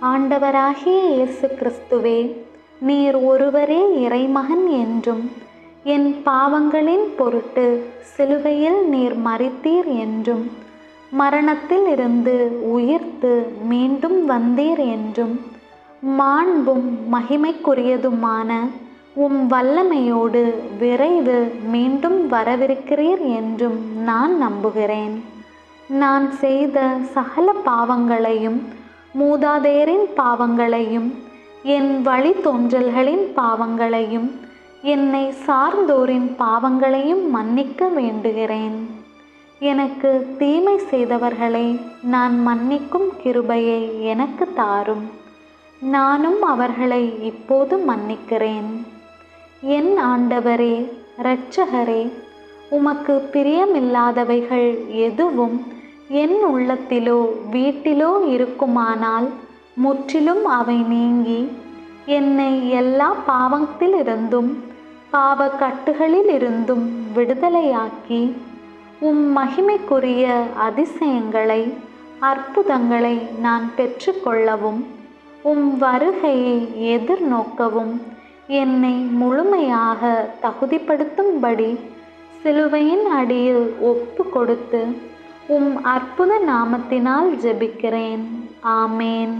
ஆண்டவராகிய இயேசு கிறிஸ்துவே நீர் ஒருவரே இறைமகன் என்றும் என் பாவங்களின் பொருட்டு சிலுவையில் நீர் மறித்தீர் என்றும் மரணத்தில் இருந்து உயிர்த்து மீண்டும் வந்தீர் என்றும் மாண்பும் மகிமைக்குரியதுமான உம் வல்லமையோடு விரைவு மீண்டும் வரவிருக்கிறீர் என்றும் நான் நம்புகிறேன். நான் செய்த சகல பாவங்களையும் மூதாதையரின் பாவங்களையும் என் வழித்தோன்றல்களின் பாவங்களையும் என்னை சார்ந்தோரின் பாவங்களையும் மன்னிக்க வேண்டுகிறேன். எனக்கு தீமை செய்தவர்களை நான் மன்னிக்கும் கிருபையை எனக்கு தாரும். நானும் அவர்களை இப்போது மன்னிக்கிறேன். என் ஆண்டவரே இரட்சகரே உமக்கு பிரியமில்லாதவைகள் எதுவும் என் உள்ளத்திலோ வீட்டிலோ இருக்குமானால் முற்றிலும் அவை நீங்கி என்னை எல்லா பாவத்திலிருந்தும் பாவ கட்டுகளிலிருந்தும் விடுதலையாக்கி உம் மகிமைக்குரிய அதிசயங்களை அற்புதங்களை நான் பெற்றுக்கொள்ளவும் உம் வருகையை எதிர்நோக்கவும் என்னை முழுமையாக தகுதிப்படுத்தும்படி சிலுவையின் அடியில் ஒப்பு கொடுத்து உம் அற்புத நாமத்தினால் ஜெபிக்கிறேன். ஆமேன்.